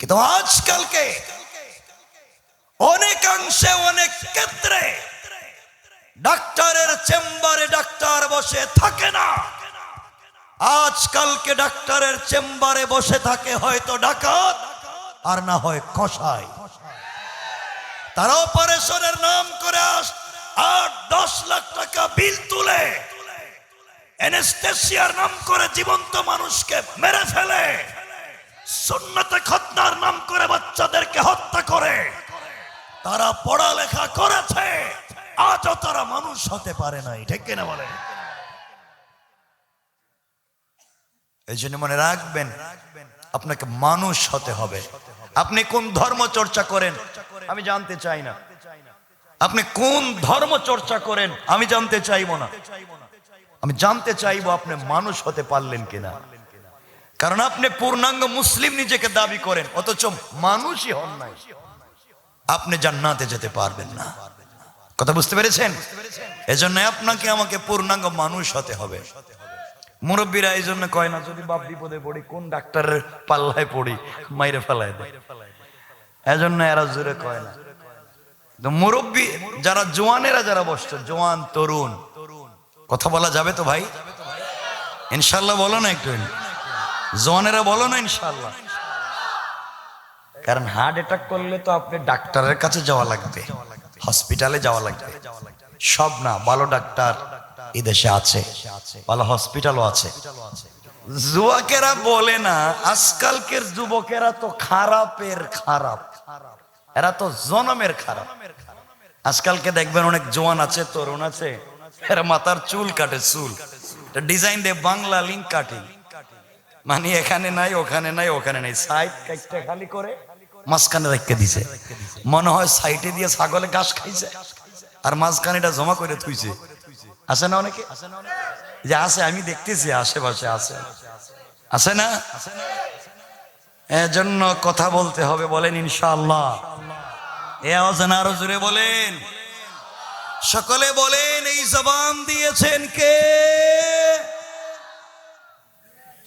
কিন্তু আজকালকে অনেকাংশে, অনেক ক্ষেত্রে ডাক্তারের চেম্বারে ডাক্তার বসে থাকে না। আজকালকে ডাক্তারের চেম্বারে বসে থাকে হয়তো ডাকাত, আর না হয় কষাই তারা অপারেশনের নাম করে আস, আট, দশ লাখ টাকা বিল তুলে এনেস্থেসিয়ার নাম করে জীবন্ত মানুষকে মেরে ফেলে। সুন্নতে খতনার নাম করে বাচ্চাদেরকে হত্যা করে। তারা পড়ালেখা করেছে। আজও তারা মানুষ হতে পারে নাই। ঠিক কিনা বলে এই জন্য মনে রাখবেন, আপনাকে মানুষ হতে হবে। আপনি কোন ধর্ম চর্চা করেন, আমি জানতে চাই না। আপনি কোন ধর্ম চর্চা করেন, আমি জানতে চাইব না। আমি জানতে চাইব আপনি মানুষ হতে পারলেন কিনা। কারণ আপনি পূর্ণাঙ্গ মুসলিম নিজেকে দাবি করেন, অথচ মানুষই হন নাই। আপনি জান্নাতে যেতে পারবেন না। কথা বুঝতে পেরেছেন? এজন্য আপনাকে, আমাকে পূর্ণাঙ্গ মানুষ হতে হবে। মুরব্বীরা এই জন্য কয় না, যদি বাপ বিপদে পড়ি, কোন ডাক্তারের পাল্লায় পড়ি, মাইরে ফেলায় দেয় এজন্য এরা জোরে কয় না। মুরব্বী, যারা জোয়ানেরা যারা বসছে, জোয়ান, তরুণ, কথা বলা যাবে তো ভাই? ইনশাল্লাহ বলো না একটু। জোয়ানেরা বলো না ইনশাল্লাহ কারণ হার্ট অ্যাটাক করলে তো আপনি ডাক্তারের কাছে যাওয়া লাগবে, হসপিটালে যাওয়া লাগবে। সব না, ভালো ডাক্তার এই দেশে আছে, ভালো হসপিটালও আছে। যুবকেরা বলে না, আজকালকের যুবকেরা তো খারাপের খারাপ। এরা তো জনমের খারাপ। আজকালকে দেখবেন অনেক জোয়ান আছে, তরুণ আছে, এরা মাথার চুল কাটে, চুল। ডিজাইন দিয়ে বাংলা লিঙ্ক কাটি মানে এখানে নাই, ওখানে নাই ওখানে নাই। সাইড কাইটটা খালি করে মাঝখানে রেখে দিছে। মনে হয় সাইডে দিয়ে ছাগলে ঘাস খাইছে। আর মাঝখানেটা জমা করে থুইছে। আছে না অনেকে? যে আছে, আমি দেখতেছি, আশেপাশে আছে। আছে না? এজন্য কথা বলতে হবে, বলেন ইনশাআল্লাহ। এ আওয়াজ আরও জোরে বলেন। সকলে বলেন, এই জবান দিয়েছেন কে?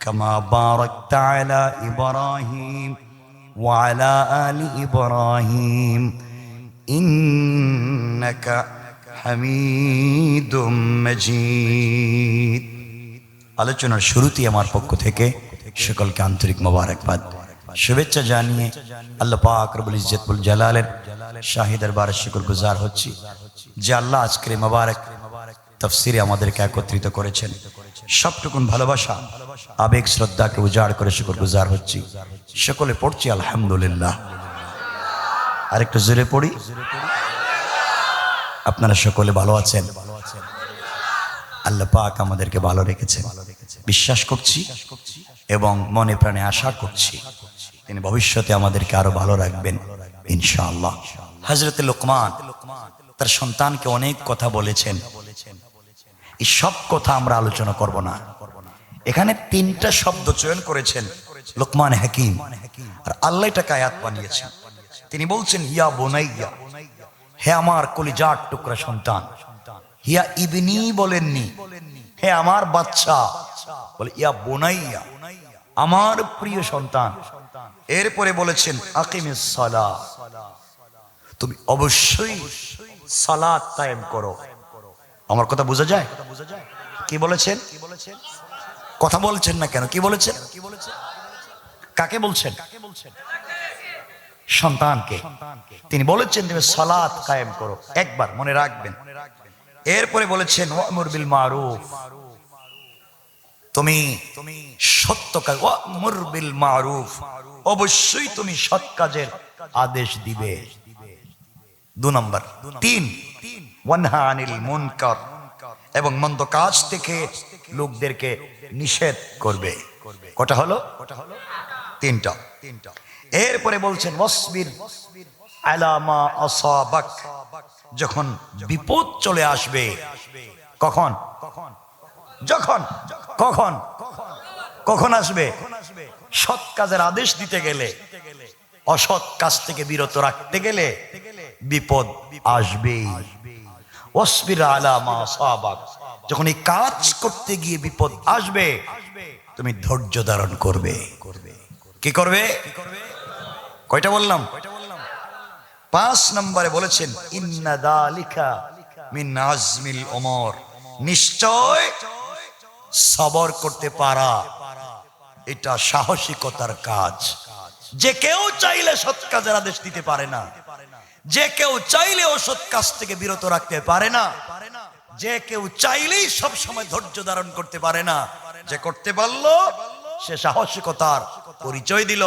كما باركت على إبراهيم وعلى آل إبراهيم إنك حميد مجيد আলোচনার শুরুতেই আমার পক্ষ থেকে সকলকে আন্তরিক মোবারকবাদ শুভেচ্ছা জানিয়ে আল্লাহ পাক রবুল ইজ্জতুল জালালের শাহিদের বারে শুকর গুজার হচ্ছি যে আল্লাহ আজকের এই মোবারক তফসিরে আমাদেরকে একত্রিত করেছেন। সবটুকুন ভালোবাসা, আবেগ, শ্রদ্ধাকে উজাড় করে শুকর গুজার হচ্ছি। সকলে পড়ছি, আলহামদুলিল্লাহ। আরেকটু জোরে পড়ি। আপনারা সকলে ভালো আছেন? আল্লাহ পাক আমাদেরকে ভালো রেখেছেন। বিশ্বাস করছি এবং মনে প্রাণে আশা করছি তিনি ভবিষ্যতে আমাদেরকে আরও ভালো রাখবেন, ইনশাআল্লাহ। হজরতে লোকমান তার সন্তানকে অনেক কথা বলেছেন। এই সব কথা আমরা আলোচনা করব না। এখানে তিনটা শব্দ চয়ন করেছেন লোকমান হাকিম আর আল্লাহ এটাকে আয়াত বানিয়েছেন। তিনি বলছেন হিয়া বোনাইয়া, হে আমার কলিজার টুকরা সন্তান, হিয়া ইবনি বলেননি, হে আমার বাচ্চা, বলে, ইয়া বোনাইয়া, আমার প্রিয় সন্তান। এরপরে বলেছেন, আকিমিস সালা তুমি অবশ্যই সালাত কায়েম করো। আমার কথা বোঝা যায়? কি বলেছেন? কথা বলছেন না কেন? কি বলেছেন? কাকে বলছেন? সন্তানকে। তিনি বলেছেন তুমি সালাত কায়েম করো। একবার মনে রাখবেন। এরপরে বলেছেন বিল মারুফ। তুমি তুমি সত্য কাজ বিল মারুফ। অবশ্যই তুমি সৎ কাজের আদেশ দিবে। দু নম্বর। তিন। ওয়ানহা আনিল মুনকার। এবং মন্দ কাজ থেকে লোকদেরকে নিষেধ করবে। কটা হলো? তিনটা। এরপরে বলছেন, ওয়াসবির আলামা আসাবাক। যখন বিপদ চলে আসবে, কখন? যখন, কখন? কখন আসবে? সৎ কাজের আদেশ দিতে গেলে, অসৎ কাজ থেকে বিরত রাখতে গেলে বিপদ আসবেই। যখন এই কাজ করতে গিয়ে বিপদ আসবে, তুমি ধৈর্য ধারণ করবে। কি করবে? কয়টা বললাম? পাঁচ নম্বরে বলেছেন, ইন্না দালিকা মিন আজমিল ওমর নিশ্চয় সবর করতে পারা, এটা সাহসিকতার কাজ। যে কেউ চাইলে সৎ কাজের আদেশ দিতে পারে না। যে কেউ চাইলে অসৎ কাজ থেকে বিরত রাখতে পারে না। যে কেউ চাইলেই সব সময় ধৈর্য ধারণ করতে পারে না। যে করতে পারল, সে সাহসিকতার পরিচয় দিল।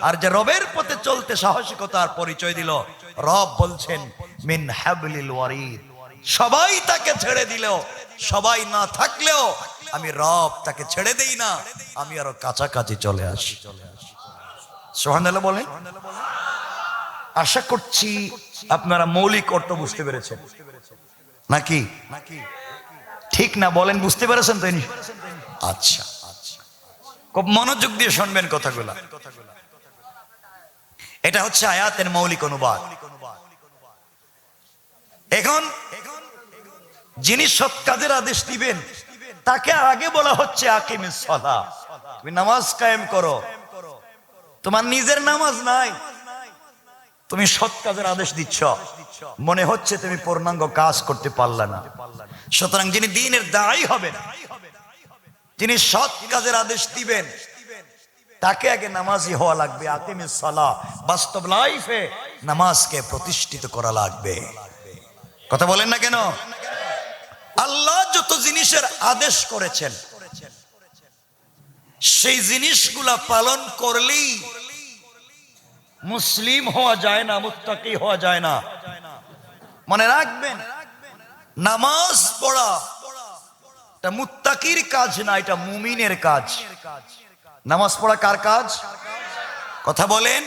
আর যে রবের পথে চলতে সাহসিকতার পরিচয় দিল, রব বলছেন, মিন হাবলিল ওয়ারিদ। সবাই তাকে ছেড়ে দিল। সবাই না থাকলেও আমি রব তাকে ছেড়ে দেই না। আমি আরও কাছাকাছি চলে আসি। সোহান বলেন। আশা করছি আপনারা মৌলিক অর্থ বুঝতে পেরেছেন। নাকি? ঠিক না, বলেন, বুঝতে পেরেছেন তো আচ্ছা। খুব মনোযোগ দিয়ে শুনবেন কথাগুলা। এটা হচ্ছে আয়াতের মৌলিক অনুবাদ। এখন যিনি সৎ কাজের আদেশ দিবেন, তাকে আগে বলা হচ্ছে আকিমিস সলা তুমি নামাজ কায়েম করো। তোমার নিজের নামাজ নাই। তুমি সৎ কাজের আদেশ দিচ্ছ। মনে হচ্ছে তুমি পূর্ণাঙ্গ কাজ করতে পারলা না। সুতরাং যিনি দিনের দায়ী হবেন, তিনি সৎ কাজের আদেশ দিবেন। তাকে আগে নামাজি হওয়া লাগবে আকিমে সালা বাস্তব লাইফে নামাজকে প্রতিষ্ঠিত করা লাগবে। কথা বলেন না কেন? আল্লাহ যত জিনিসের আদেশ করেছেন, সেই জিনিসগুলা পালন করলেই মুসলিম হওয়া যায় না, মুত্তাকি হওয়া যায় না। মনে রাখবেন, নামাজ পড়া, এটা মুত্তাকির কাজ না, এটা মুমিনের কাজ। নামাজ পড়া কার কাজ? কথা বলেন,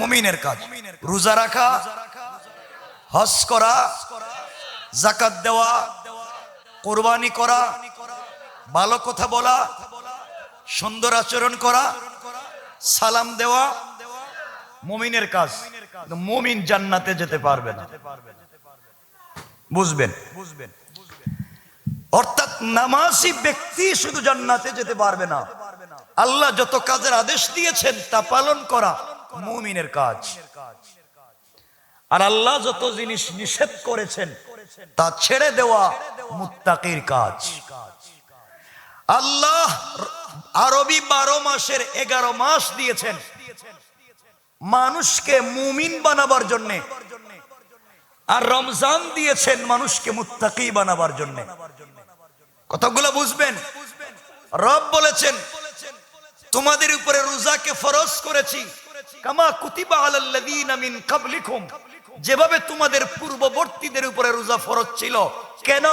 মুমিনের কাজ। রোজা রাখা, হজ করা জাকাত দেওয়া, কোরবানি করা, ভালো কথা বলা, সুন্দর আচরণ করা, সালাম দেওয়া মুমিনের কাজ মুমিন জান্নাতে যেতে পারবে না। বুঝবেন বুঝবেন? অর্থাৎ নামাজি ব্যক্তি শুধু জান্নাতে যেতে পারবে না। আল্লাহ যত কাজের আদেশ দিয়েছেন, তা পালন করা মুমিনের কাজ। আর আল্লাহ যত জিনিস নিষেধ করেছেন, তা ছেড়ে দেওয়া মুত্তাকির কাজ। আল্লাহ আরবি বারো মাসের এগারো মাস দিয়েছেন। মানুষকে মুমিন বানাবার জন্যে। আর রমজান দিয়েছেন মানুষকে মুত্তাকি বানাবার জন্য। কতগুলো বুঝবেন? রব বলেছেন, তোমাদের উপরে রোজাকে ফরজ করেছি। কামা কুতিবা আলাল্লাযীনা মিন ক্বাবলিকুম যেভাবে তোমাদের পূর্ববর্তীদের উপরে রোজা ফরজ ছিল। কেন?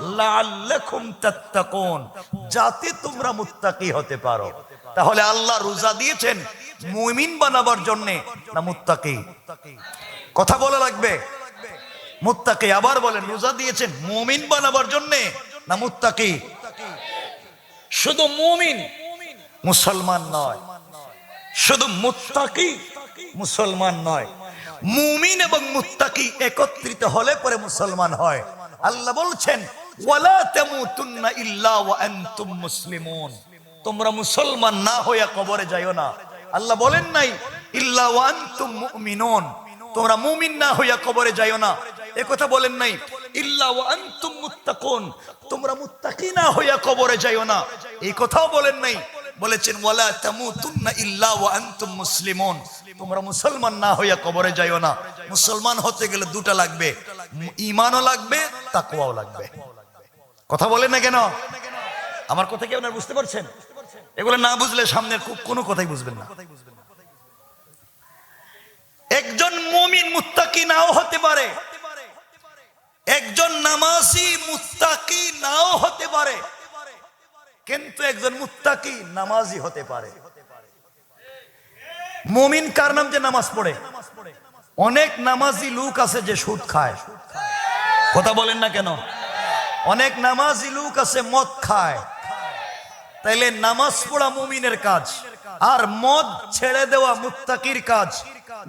লাআল্লাকুম তাত্তাকুন। যাতে তোমরা মুত্তাকি হতে পারো। তাহলে আল্লাহ রোজা দিয়েছেন মুমিন বানাবার জন্য না মুত্তাকি। কথা বলা লাগবে? মুত্তাকি আবার বলেন, রোজা দিয়েছেন, মুমিন বানাবার জন্য না মুত্তাকি? শুধু মুমিন, মুসলমান নয়। শুধু মুত্তাকি, মুসলমান নয়। মুমিন এবং মুত্তাকি একত্রিত হলে পরে মুসলমান হয়। আল্লাহ বলছেন, ওয়ালা তামুতুন্না ইল্লা ওয়া আনতুম মুসলিমুন। তোমরা মুসলমান না হইয়া কবরে যাইও না। আল্লাহ বলেন নাই, ইল্লা ওয়া আনতুম মুমিনুন। তোমরা মুমিন না হইয়া কবরে যাইও না। এ কথা বলেন নাই, ইল্লা মুত্তাকুন। তোমরা মুত্তাকি না হইয়া কবরে যাইও না। এই কথাও বলেন নাই, বলেছেন, ওয়ালা তামুতুন্না ইল্লা আনতুম মুসলিমুন। তোমরা মুসলমান না হইয়া কবরে যাইও না। মুসলমান হতে গেলে দুটা লাগবে ঈমানও লাগবে, তাকওয়াও লাগবে। কথা বলেন না কেন? আমার কথা কি আপনারা বুঝতে পারছেন? এগুলো না বুঝলে সামনে কো- কোনো কথাই বুঝবেন না। একজন মুমিন মুত্তাকি নাও হতে পারে। একজন নামাজি মুত্তাকি নাও হতে পারে। কিন্তু একজন মুত্তাকি নামাজি হতে পারে। মুমিন কার নাম যে নামাজ পড়ে? অনেক নামাজি লোক আছে যে সুদ খায়। কথা বলেন না কেন? অনেক নামাজি লোক আছে মদ খায়। তাইলে নামাজ পড়া মুমিনের কাজ, আর মদ ছেড়ে দেওয়া মুত্তাকির কাজ,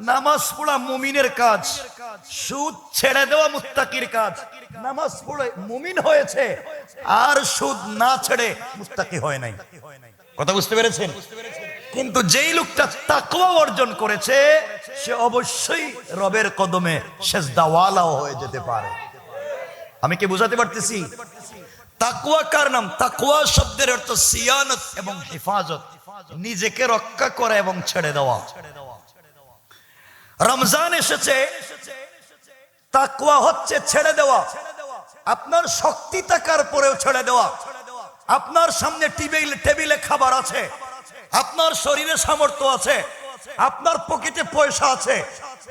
নামাজ পড়া মুমিনের কাজ, সুদ ছেড়ে দেওয়া মুত্তাকির কাজ, নামাজ পড়ে মুমিন হয়েছে, আর সুদ না ছেড়ে মুত্তাকি হয় নাই। কথা বুঝতে পেরেছেন? কিন্তু যেই লোকটা তাকওয়া অর্জন করেছে, সে অবশ্যই রবের কদমে শেষ দাওয়ালাও হয়ে যেতে পারে। আমি কি বুঝাতে পারতেছি? তাকুয়া কার নাম? তাকুয়া শব্দের অর্থ সিয়ানত এবং হেফাজত। নিজেকে রক্ষা করা এবং ছেড়ে দেওয়া। রমজান এসেছে। তাকুয়া হচ্ছে ছেড়ে দেওয়া। আপনার শক্তি থাকার পরেও ছেড়ে দেওয়া। আপনার সামনে টেবিল, টেবিলে খাবার আছে। আপনার শরীরে সামর্থ্য আছে। আপনার পকেটে পয়সা আছে।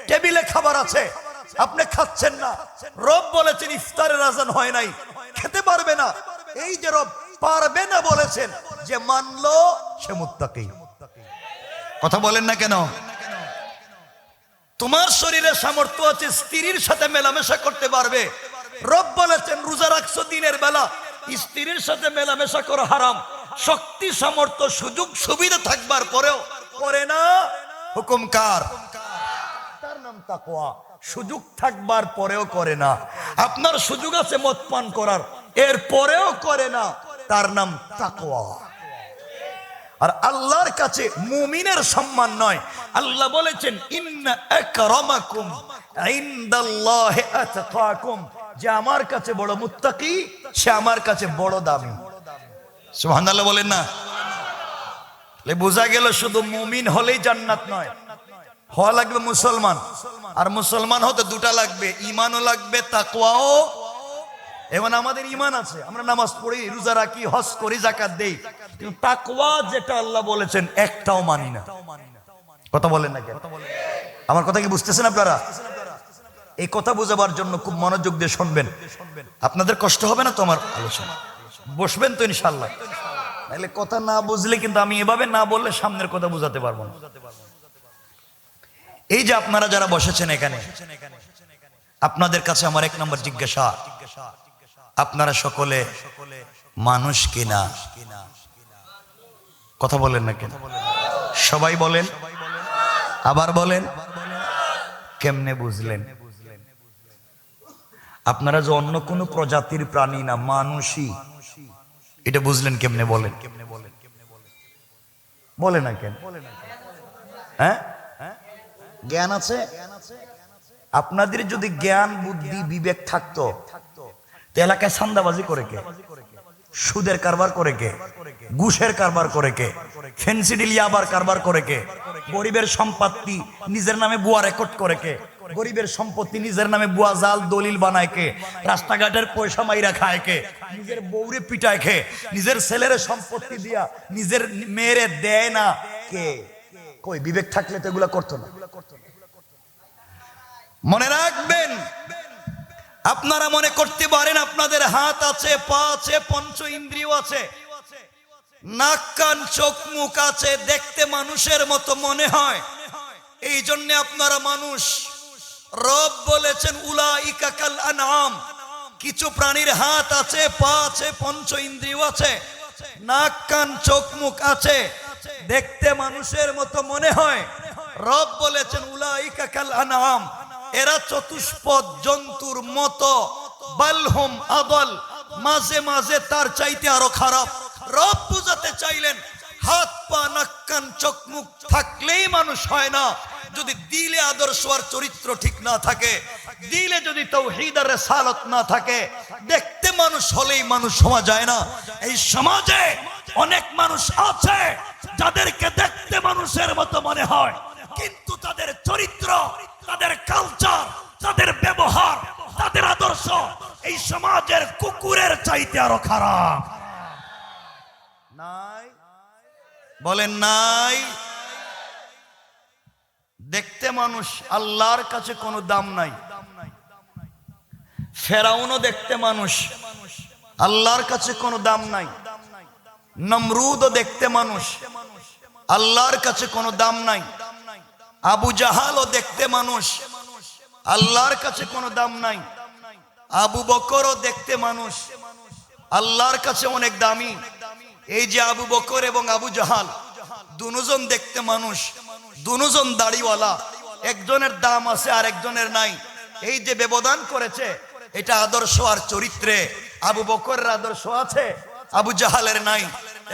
টেবিলে খাবার আছে। আপনি খাচ্ছেন না। রব বলেছেন, ইফতারের আজান হয় নাই। খেতে পারবে না। এই যে রব পারবে না বলেছেন, যে মানলো সে মুত্তাকি। কথা বলেন না কেন? তোমার শরীরে সামর্থ্য আছে, স্ত্রীর সাথে মেলামেশা করতে পারবে। রব বলেছেন, রোজা রাখছো দিনের বেলা, স্ত্রীর সাথে মেলামেশা করা হারাম। শক্তি, সামর্থ্য, সুযোগ, সুবিধা থাকবার পরেও করে না। হুকুম কার? তার নাম তাকওয়া। সুযোগ থাকবার পরেও করে না। আপনার সুযোগ আছে মদ পান করার, এর পরেও করে না। তার নাম তাকোয়া আর আল্লাহর কাছে মুমিনের সম্মান নয়। আল্লাহ বলেছেন যে আমার কাছে বড় মুত্তাকি, সে আমার কাছে বড় দামি। সুবহানাল্লাহ বলেন না। বোঝা গেল শুধু মুমিন হলেই জান্নাত নয়। হওয়া লাগবে মুসলমান। আর মুসলমান হতে দুটা লাগবে ইমানও লাগবে, তাকওয়াও। এবং আমাদের ইমান আছে, আমরা নামাজ পড়ি, রোজা রাখি, হজ করি জাকাত দেই। কিন্তু তাকওয়া যেটা আল্লাহ বলেছেন, একটাও মানি না। কথা বলেন না কেন? আমার কথা কি বুঝতেছেন আপনারা? এই কথা বোঝাবার জন্য খুব মনোযোগ দিয়ে শুনবেন। আপনাদের কষ্ট হবে না তো আমার আলোচনা? বসবেন তো ইনশাল্লাহ নাহলে কথা না বুঝলে কিন্তু আমি এভাবে না বললে সামনের কথা বোঝাতে পারব না। এই যে আপনারা যারা বসেছেন এখানে, আপনাদের কাছে আমার এক নম্বর জিজ্ঞাসা। আপনারা সকলে মানুষ কিনা? কথা বলেন না কেন? সবাই বলেন? আবার বলেন? কেমনে বুঝলেন? আপনারা যে অন্য কোনো প্রজাতির প্রাণী না, মানুষই, এটা বুঝলেন কেমনে বলেন? বলে না কেন? হ্যাঁ? জ্ঞান আছে? আপনাদের যদি জ্ঞান, বুদ্ধি, বিবেক থাকতো এলাকায় সান্দাবাজি করে কে? সুদের কারবার করে কে? ঘুষের কারবার করে কে? ফেন্সিডিল ইয়াবার কারবার করে কে? গরিবের সম্পত্তি নিজের নামে বুয়া রেকর্ড করে কে? গরিবের সম্পত্তি নিজের নামে বুয়া জাল, দলিল বানায় কে? রাস্তাঘাটের পয়সা মাইরা খায় কে? নিজের বউরে পিটায় খে নিজের ছেলের সম্পত্তি দিয়া নিজের মেয়েরে দেয় না কে? কই, বিবেক থাকলে তো এগুলা করতো না। মনে রাখবেন, আপনারা মনে করতে পারেন আপনাদের হাত আছে, পা আছে, পঞ্চ ইন্দ্রিয় আছে, নাক, কান, চোখ, মুখ আছে, দেখতে মানুষের মতো মনে হয়। এই জন্য আপনারা মানুষ, রব বলেছেন উলা ইকাকাল আনাম কিছু প্রাণীর হাত আছে, পা আছে, পঞ্চ ইন্দ্রিয় আছে, নাক, কান, চোখ, মুখ আছে, দেখতে মানুষের মতো মনে হয়। রব বলেছেন উলা ইকাকাল আনাম এরা চতুষ্পদ জন্তুর মতো। বালহম আদল। মাঝে মাঝে তার চাইতে আরও খারাপ। রব বুঝাতে চাইলেন, হাত পা নাক্কান মুখ থাকলেই মানুষ হয় না। যদি দিলে আদর্শ আর চরিত্র ঠিক না থাকে, দিলে যদি তৌহিদ আর রেসালত না থাকে, দেখতে মানুষ হলেই মানুষ হওয়া যায় না। এই সমাজে অনেক মানুষ আছে, যাদেরকে দেখতে মানুষের মতো মনে হয়, কিন্তু তাদের চরিত্র, তাদের কালচার তাদের ব্যবহার তাদের আদর্শ এই সমাজের কুকুরের চাইতে আরও খারাপ। নাই? বলেন নাই? দেখতে মানুষ আল্লাহর কাছে কোনো দাম নাই। ফেরাউনও দেখতে মানুষ আল্লাহর কাছে কোনো দাম নাই। নমরুদও দেখতে মানুষ আল্লাহর কাছে কোনো দাম নাই। আবু জাহালও দেখতে মানুষ আল্লাহর কাছে কোনো দাম নাই। আবু বকরও দেখতে মানুষ। আল্লাহর কাছে অনেক দামি। এই যে আবু বকর এবং আবু জাহাল, দুজন দেখতে মানুষ, দুজন দাড়িওয়ালা। একজনের দাম আছে আর একজনের নাই। এই যে ব্যবধান করেছে, এটা আদর্শ আর চরিত্রে। আবু বকরের আদর্শ আছে, আবু জাহালের নাই।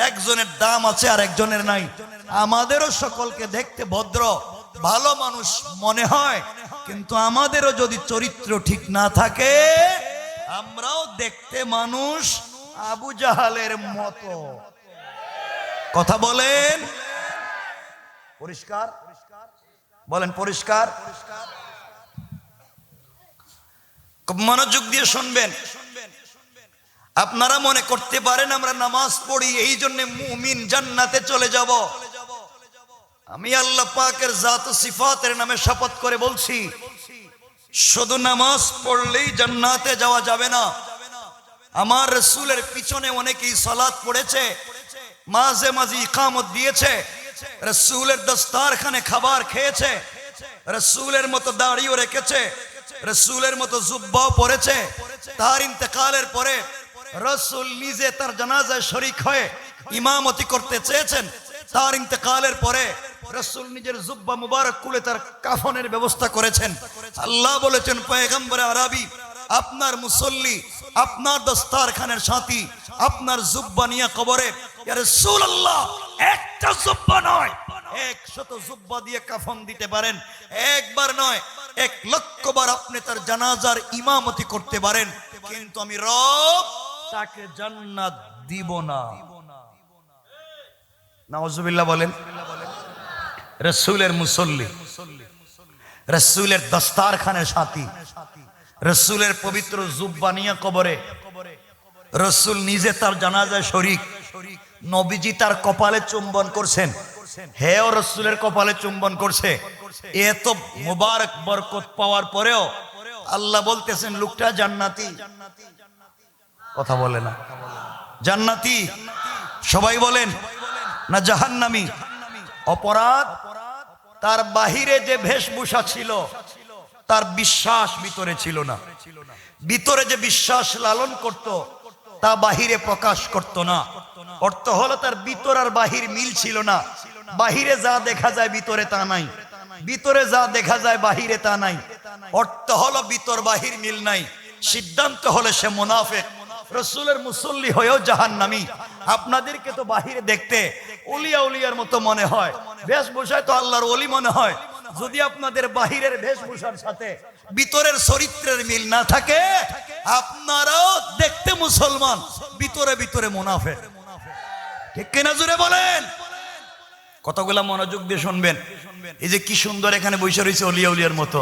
একজনের দাম আছে আর একজনের নাই। আমাদেরও সকলকে দেখতে ভদ্র, ভালো মানুষ মনে হয়। কিন্তু আমাদেরও যদি চরিত্র ঠিক না থাকে, আমরাও দেখতে মানুষ আবু জাহালের মতো। কথা বলেন। পরিষ্কার? বলেন, পরিষ্কার? মনোযোগ দিয়ে শুনবেন। আপনারা মনে করতে পারেন আমরা নামাজ পড়ি, এই জন্য মুমিন জান্নাতে চলে যাব। আমি আল্লাহ পাকের জাত সিফাতের নামে শপথ করে বলছি, শুধু নামাজ পড়লেই জান্নাতে যাওয়া যাবে না। আমার রসুলের পিছনে অনেকেই সালাত পড়েছে, মাঝে মাঝে ইকামত দিয়েছে, রসুলের দস্তারখানে খাবার খেয়েছে, রসুলের মতো দাড়িও রেখেছে, রসুলের মতো জুব্বাও পড়েছে তার ইন্তেকালের পরে রসুল নিজে তার জানাজায় শরিক হয়ে ইমামতি করতে চেয়েছেন। তার ইন্তেকালের পরে রসুল নিজের জুব্বা মুবারক কুলে তার কাফনের ব্যবস্থা করেছেন। আল্লাহ বলেছেন, পয়গম্বরে আরবি, আপনার মুসল্লি, আপনার দস্তারখানের সাথী, আপনার জুব্বা নিয়ে কবরে একটা জুব্বা নয় জুব্বা দিয়ে কাফন দিতে পারেন, একবার নয়, এক লক্ষ বার আপনি তার জানাজার ইমামতি করতে পারেন, কিন্তু আমি রব তাকে জান্নাত দিব না। বলেন। রসুলের মুসল্লি, রসুলের দস্তারখানের সাথী, রসুলের পবিত্র জুব্বা নিয়ে কবরে, রসুল নিজে তার জানাজায় শরিক, নবীজি তার কপালে চুম্বন করছেন। হেও রসুলের কপালে চুম্বন করছে। এত মুবারক বরকত পাওয়ার পরেও আল্লাহ বলতেছেন, লোকটা জান্নাতি। কথা বলে না। জান্নাতি। সবাই বলেন, না জাহান্নামি। অপরাধ তার বাহিরে যে বেশভূষা ছিল, তার বিশ্বাস ভিতরে ছিল না। ভিতরে যে বিশ্বাস লালন করত, তা বাহিরে প্রকাশ করত না। অর্থ হলো তার ভিতর আর বাহির মিল ছিল না। বাহিরে যা দেখা যায় ভিতরে তা নাই। ভিতরে যা দেখা যায় বাহিরে তা নাই। অর্থ হলো ভিতর বাহির মিল নাই। সিদ্ধান্ত হলে সে মুনাফেক। রসুলের মুসল্লি হয়েও জাহান্নামি। আপনাদেরকে তো বাহিরে দেখতে উলিয়া উলিয়ার মতো মনে হয়। বেশভূষায় তো আল্লাহর অলি মনে হয়। যদি আপনাদের বাহিরের বেশভূষার সাথে ভিতরের চরিত্রের মিল না থাকে, আপনারাও দেখতে মুসলমান, ভিতরে ভিতরে মুনাফেক। ঠিক কিনা জুড়ে বলেন? কতগুলা মনোযোগ দিয়ে শুনবেন। এই যে কি সুন্দর এখানে বসে রয়েছে অলিয়া উলিয়ার মতো।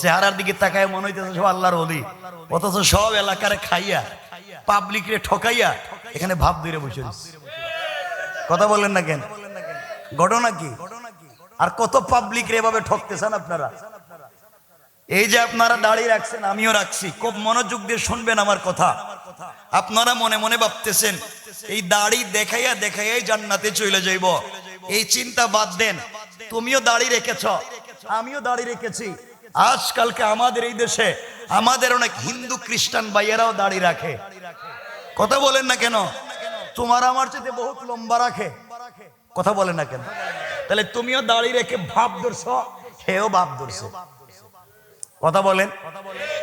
চেহারার দিকে তাকায় মনে হইতেছে সব আল্লাহর অলি অথচ সব এলাকারে খাইয়া পাবলিক রে ঠকাইয়া এখানে ভাব ধরে বসে কথা বলেন না কেন? ঘটনা কি? আর কত পাবলিক এভাবে ঠকতেছেন আপনারা? এই যে আপনারা দাঁড়িয়ে রাখছেন, আমিও রাখছি। খুব মনোযোগ দিয়ে শুনবেন আমার কথা। আপনারা মনে মনে ভাবতেছেন, এই দাড়ি দেখাইয়া দেখাইয়াই জান্নাতে চলে যাইব। এই চিন্তা বাদ দেন। তুমিও দাড়ি রেখেছ। আমিও দাড়ি রেখেছি। আজকালকে আমাদের এই দেশে আমাদের অনেক হিন্দু খ্রিস্টান ভাইয়েরাও দাড়ি রাখে। কথা বলেন না কেন? তোমার আমার চেয়ে বহুত লম্বা রাখে। কথা বলেন না কেন? তাহলে তুমিও দাড়ি রেখে ভাব ধরছ, সেও ভাব ধরছে। কথা বলেন।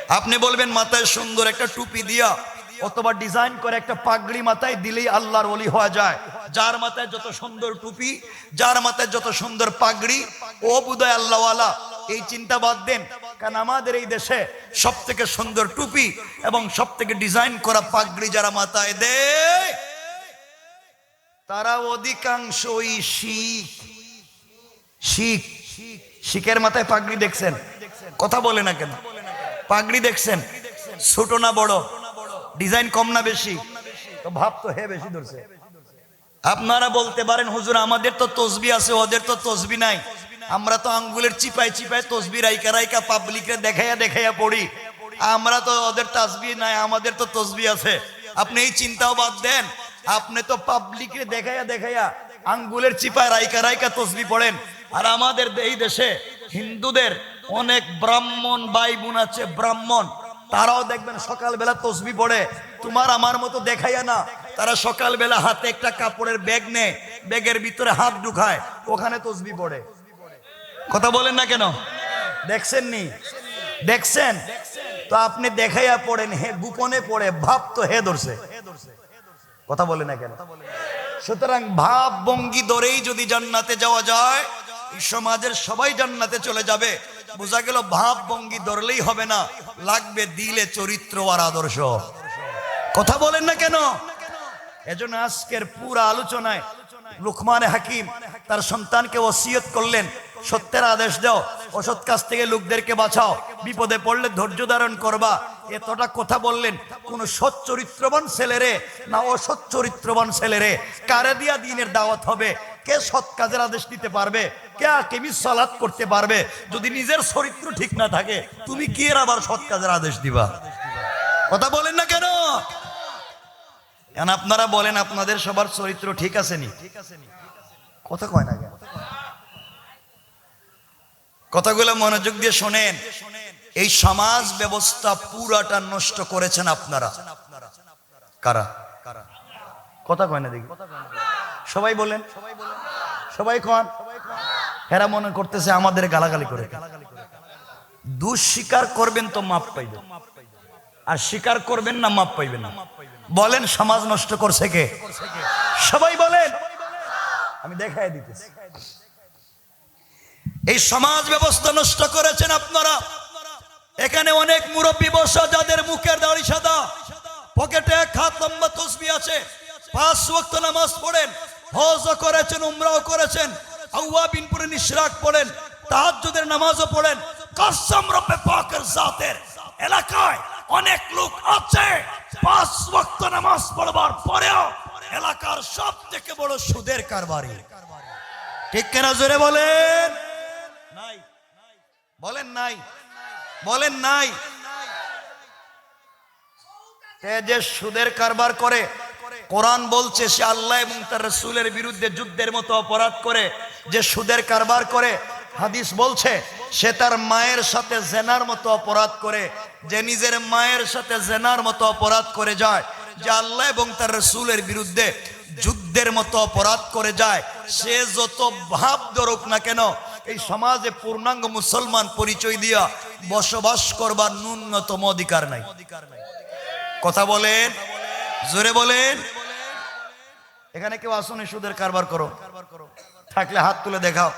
আপনি বলবেন, মাথায় সুন্দর একটা টুপি দিয়া অথবা ডিজাইন করে একটা পাগড়ি মাথায় দিলেই আল্লাহর ওলি হওয়া যায়। যার মাথায় যত সুন্দর টুপি, যার মাথায় যত সুন্দর পাগড়ি, ও বুদয় আল্লাহওয়ালা, এই চিন্তা বাদ দেন। কারণ আমাদের এই দেশে সব থেকে সুন্দর টুপি এবং সব থেকে ডিজাইন করা পাগড়ি যারা মাথায় দেয়, তারা অধিকাংশই শিখ। শিখ। শিখের মাথায় পাগড়ি দেখছেন? কথা বলে না কেন? পাগড়ি দেখছেন? ছোট না বড়? ডিজাইন কম না বেশি? তো ভাব তো হে বেশি ধরছে। আপনারা বলতে পারেন, হুজুর, আমাদের তো তসবি আছে, ওদের তো তসবি নাই। আমরা তো আঙ্গুলের চিপাই চিপাই তসবি রাইকা রাইকা পাবলিকে দেখাইয়া দেখাইয়া পড়ি। আমরা তো ওদের তাসবি নাই, আমাদের তো তসবি আছে। আপনি এই চিন্তাও বাদ দেন, আপনি তো পাবলিকে দেখাইয়া দেখাইয়া আঙ্গুলের চিপায় রাইকা রাইকা তসবি পড়েন। আর আমাদের এই দেশে হিন্দুদের অনেক ব্রাহ্মণ ভাই বোন আছে, ব্রাহ্মণ, তারাও দেখবেন সকালবেলা তসবি পড়ে। তোমার আমার মতো দেখাইয়া না তারা সকালবেলা হাতে একটা কাপড়ের ব্যাগ নেয়, ব্যাগের ভিতরে হাত ঢুকায়, ওখানে তসবি পড়ে। কথা বলেন না কেন? দেখছেন নি দেখছেন? তো আপনি দেখাইয়া পড়েন, হে গোপনে পড়ে, ভাব তো হে ধরছে। কথা বলে না কেন? সুতরাং ভাব ভঙ্গি ধরেই যদি জান্নাতে যাওয়া যায় সমাজের সবাই জান্নাতে চলে যাবে। বোঝা গেল ভাব ভঙ্গি ধরলেই হবে না, লাগবে দিলে চরিত্র আর আদর্শ। কথা বলেন না কেন? এজন্য আজকের পুরো আলোচনায় লুকমানে হাকিম তার সন্তানকে ওসিয়ত করলেন, সত্যের আদেশ দাও অসৎ কাছ থেকে লোকদেরকে বাঁচাও, বিপদে পড়লে ধৈর্য ধারণ করবা। এতটা কথা বললেন কোন সৎ চরিত্রবান ছেলেরে না অসৎ চরিত্রবান ছেলেরে। কারে দিয়া দিনের দাওয়াত হবে? কে সৎ কাজের আদেশ দিতে পারবে? কে কেমি সালাত করতে পারবে? যদি নিজের চরিত্র ঠিক না থাকে, তুমি কি এর আবার সৎ কাজের আদেশ দিবা? কথা বলেন না কেন? এখন আপনারা বলেন, আপনাদের সবার চরিত্র ঠিক আছে নি? কথা কয় না কথাগুলো মনোযোগ দিয়ে শোনেন। এই সমাজ ব্যবস্থা পুরাটা নষ্ট করেছেন আপনারা। কারা? কথা কয় না দেখি। সবাই বলেন। সবাই কন। হেরা মনে করতেছে আমাদের গালাগালি করে দুঃস্বীকার করবেন তো মাপ পাইবেন। আর স্বীকার করবেন না, মাপ পাইবেন না। বলেন, সমাজ নষ্ট করছে কে? সবাই বলেন। আমি দেখাই দিতেছি। এই সমাজ ব্যবস্থা নষ্ট করেছেন আপনারা। এখানে অনেক মুরব্বী বসা, যাদের মুখের দাড়ি সাদা। পকেটে এক হাত লম্বা তসবি আছে। পাঁচ ওয়াক্ত নামাজ পড়েন হজ করেছেন, উমরাও করেছেন আউয়াবিন পরে নিশরাক পড়েন, তাহাজ্জুদের নামাজও পড়েন। কসম রব্বে পাকের জাতের এলাকায় অনেক লোক আছে। পাঁচ ওয়াক্ত নামাজ পড়বার পরেও এলাকার সব থেকে বড় সুদের কারবারি। ঠিক কেনা জোরে বলেন? নাই। বলেন নাই। বলেন নাই। যে সুদের কারবার করে, কোরআন বলছে সে আল্লাহ এবং তার রসুলের বিরুদ্ধে যুদ্ধের মতো অপরাধ করে, যে সুদের কারবার করে, হাদিস বলছে সে তার মায়ের সাথে জেনার মতো অপরাধ করে, যে নিজের মায়ের সাথে জেনার মতো অপরাধ করে যায়, যে আল্লাহ এবং তার রসুলের বিরুদ্ধে যুদ্ধের মতো অপরাধ করে যায়, সে যত ভাব ধরুক না কেন, এই সমাজে পূর্ণাঙ্গ মুসলমান পরিচয় দিয়া বসবাস করবার ন্যূনতম অধিকার নাই। কথা বলেন, জোরে বলেন। এখানে কেউ আসুন সুদের কারবার করো। থাকলে হাত তুলে দেখাও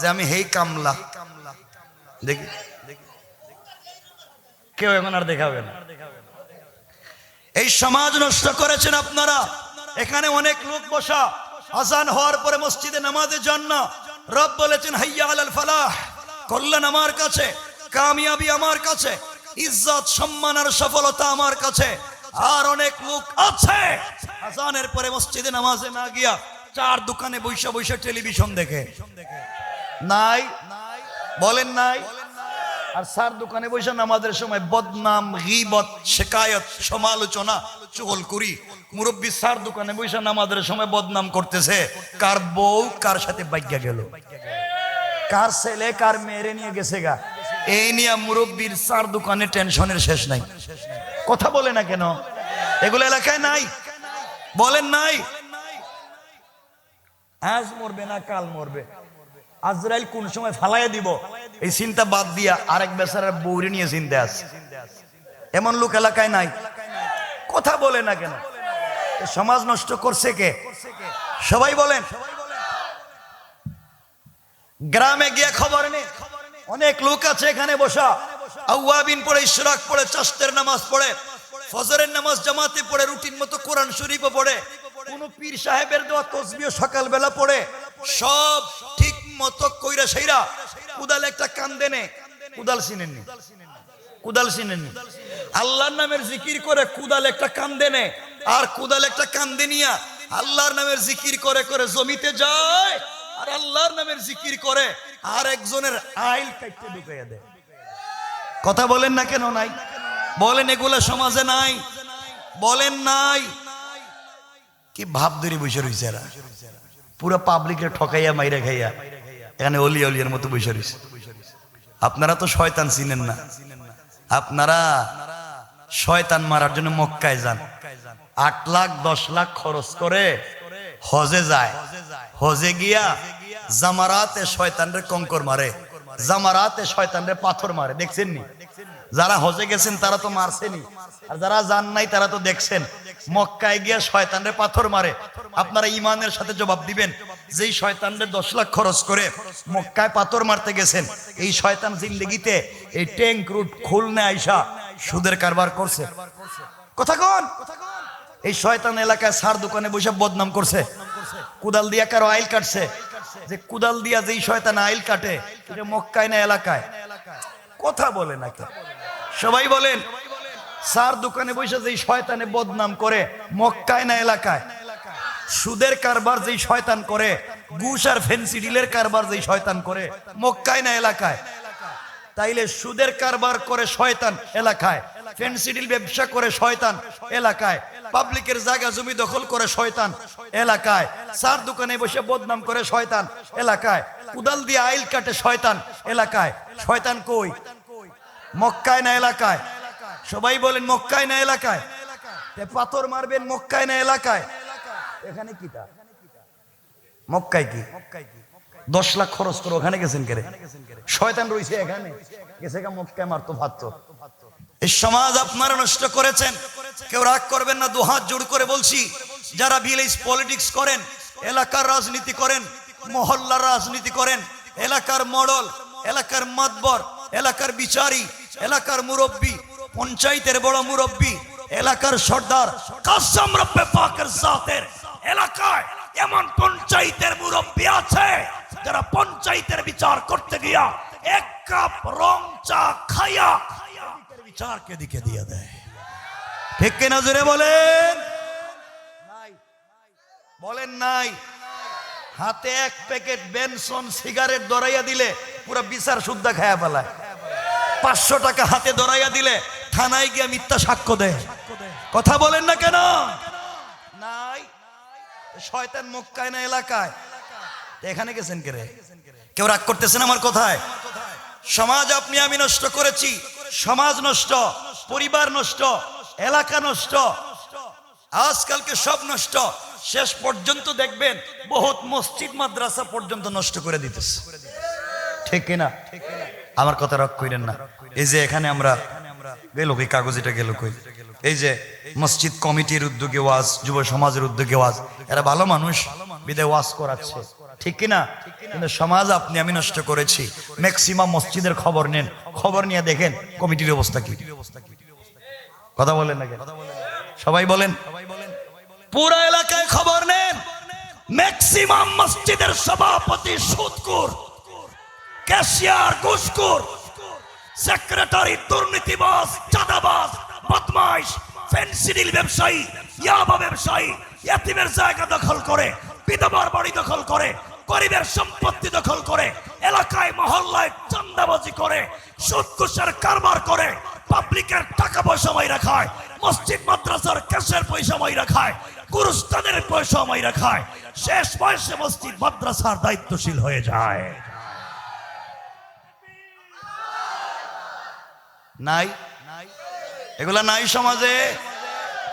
যে আমি হেই কামলা। দেখি। কেউ এখন আর দেখাবে না। এই সমাজ নষ্ট করেছেন আপনারা। এখানে অনেক লোক বসা। আজান হওয়ার পরে মসজিদে নামাজে যান না রব বলেছেন, হাইয়া আলাল ফালাহ। কল্যাণ আমার কাছে, কামিয়াবি আমার কাছে, ইজ্জত, সম্মান আর সফলতা আমার কাছে। আর অনেক লোক আছে। আজানের পরে মসজিদে নামাজে না গিয়া চার দোকানে বৈশা বৈশা টেলিভিশন দেখে। নাই বলেন নাই? আর স্যার দোকানে বসে নামাজের সময় বদনাম গিবত শেকায়ত সমালোচনা চুগল করি। মুরব্বী স্যার দোকানে বসে নামাজের সময় বদনাম করতেছে। কার বউ কার সাথে বাইজ্ঞা গেল? কার ছেলে কার মেয়েরে নিয়ে গেছে গা? এই নিয়ে মুরব্বীর স্যার দোকানে টেনশনের শেষ নাই। কথা বলে না কেন? এগুলো এলাকায় নাই? বলেন নাই? আজ মরবে না কাল মরবে। আজরাইল কোন সময় ফালাইয়া দিব? এই চিন্তা বাদ দিয়া আরেক বেচারার বৌরে নিয়ে চিন্তা আছে। এমন লোক এলাকায় নাই। কথা বলে না কেন? সমাজ নষ্ট করছে কে? সবাই বলেন। গ্রামে গিয়ে খবর নেই অনেক লোক আছে এখানে বসা। আউয়াবিন পড়ে, ইশরাক পড়ে চাষতের নামাজ পড়ে। ফজরের নামাজ জামাতে পড়ে রুটিন মতো কোরআন শরীফও পড়ে। কোন পীর সাহেবের দেওয়া তসবিও সকালবেলা পড়ে। সব সেইরা। কুদাল একটা কান দেনে। কুদাল চিনেননি? কুদাল চিনেননি? আল্লাহর নামের জিকির করে কুদাল একটা কান দেনে। আর কুদাল একটা কান দেনিয়া আল্লাহর নামের জিকির করে করে জমিতে যায়, আর আল্লাহর নামের জিকির করে আর একজনের আইল কাটতে ঢুকাইয়া দেয়। কথা বলেন না কেন নাই? বলেন এগুলা সমাজে নাই? বলেন নাই? কি ভাব ধরে বসে রয়েছে পুরো পাবলিকে ঠকাইয়া, মাইরা খাইয়া। এখানে অলি অলিয়ার মতো বসে রয়েছে। আপনারা তো শয়তান চিনেন না। আপনারা শয়তান মারার জন্য মক্কায় যান। আট লাখ, দশ লাখ খরচ করে হজে যায়। হজে গিয়া জামারাতে শয়তানরে কঙ্কর মারে। জামারাতে শয়তানরে পাথর মারে। দেখছেন নি? যারা হজে গেছেন, তারা তো মারছেনি আর যারা যান নাই, তারা তো দেখছেন। মক্কায় গিয়া শয়তানরে পাথর মারে। আপনারা ইমানের সাথে জবাব দিবেন। যেই শয়তানরে দশ লাখ খরচ করে মক্কায় পাথর মারতে গেছেন, এই শয়তান জিন্দগিতে এই ট্যাঙ্ক রুট খুলনে আইসা সুদের কারবার করছে। কথা কন? এই শয়তান এলাকায় সার দোকানে বসে বদনাম করছে। কুদাল দিয়া কারও আইল কাটছে। যে কুদাল দিয়া যেই শয়তান আইল কাটে, এটা মক্কায় না এলাকায়? কথা বলে না নাকি? সবাই বলেন, সার দোকানে বসে যেই শয়তানে বদনাম করে, মক্কায় না এলাকায়? সুদের কারবার যেই শয়তান করে, ঘুষ আর ফেন্সি ডিলের কারবার যেই শয়তান করে, মক্কায় না এলাকায়? তাইলে সুদের কারবার করে শয়তান এলাকায় ফেন্সিডিল ব্যবসা করে শয়তান এলাকায়, পাবলিকের জায়গা জমি দখল করে শয়তান এলাকায় সার দোকানে বসে বদনাম করে শয়তান এলাকায়, কুদাল দিয়ে আইল কাটে শয়তান এলাকায়। শয়তান কই? মক্কায় না এলাকায়? সবাই বলেন মক্কায় না এলাকায়? পাথর মারবেন মক্কায় না এলাকায়? এখানে মক্কায় কি? দশ লাখ খরচ করে ওখানে গেছেন শয়তান রয়েছে এখানে। গেছে মক্কায় মারতো এই সমাজ আপনারা নষ্ট করেছেন। কেউ রাগ করবেন না, দুহাত জোড় করে বলছি। যারা ভিলেজ পলিটিক্স করেন, এলাকার রাজনীতি করেন, মহল্লার রাজনীতি করেন, এলাকার মডল, এলাকার মাতবর, এলাকার বিচারী, এলাকার মুরব্বী, পঞ্চায়েতের বড় মুরব্বী, এলাকার সর্দার রব্বে পাকের এলাকায় এমন পঞ্চায়েতের মুরব্বী আছে, যারা পঞ্চায়েতের বিচার করতে গিয়া এক কাপ রং চা খাইয়া বিচারকে দিকে দিয়ে দেয়। ঠিক কিনা জোরে বলেন? বলেন নাই। হাতে এক প্যাকেট বেনসন সিগারেট দরাইয়া দিলে পুরো বিচার শুদ্ধা খায়া ফেলায়। পাঁচশো টাকা হাতে দরাইয়া দিলে থানায় গিয়ে মিথ্যা সাক্ষ্য দেয়। কথা বলেন না কেন? শয়তান মক্কায় না এলাকায়। এখানে গেছেন কে রে? কেউ রাগ করতেছেন আমার কথায়? সমাজ আপনি আমি নষ্ট করেছি। সমাজ নষ্ট, পরিবার নষ্ট, এলাকা নষ্ট। আজকালকে সব নষ্ট। শেষ পর্যন্ত দেখবেন বহুত মসজিদ, মাদ্রাসা পর্যন্ত নষ্ট করে দিতেছে। ঠিক কিনা? আমার কথা রক কইলেন না। এই যে এখানে আমরা গেল কই? কাগজ এটা গেল কই? এই যে মসজিদ কমিটির উদ্যোগে ওয়াজ, যুব সমাজের উদ্যোগে ওয়াজ, এরা ভালো মানুষ বিদে ওয়াজ করাচ্ছে। ঠিক কিনা? কিন্তু সমাজ আপনি, আমি নষ্ট করেছি। ম্যাক্সিমাম মসজিদের খবর নেন। খবর নিয়ে দেখেন কমিটির অবস্থা কি। কথা বলেন না সবাই বলেন। পুরো এলাকায় খবর নেন। ম্যাক্সিমাম মসজিদের সভাপতি সুদকুর ক্যাশিয়ার ঘুষখোর, সেক্রেটারি দুর্নীতিবাস চাঁদাবাজ বদমাইশ, ফেন্সিডিল ব্যবসায়ী, ইয়াবা ব্যবসায়ী, ইয়াতিমের জায়গা দখল করে, বিধবার বাড়ি দখল করে, গরিবের সম্পত্তি দখল করে, এলাকায়, মহল্লায় চান্দাবাজি করে সুদ ঘুষের কারবার করে, পাবলিকের টাকা পয়সা মাইরা খায়, মসজিদ, মাদ্রাসার ক্যাশের পয়সা মাইরা খায় গুরুস্থানের পয়সা মাইরা খায়, শেষ বয়সে মসজিদ, মাদ্রাসার দায়িত্বশীল হয়ে যায়। নাই? এগুলা নাই সমাজে।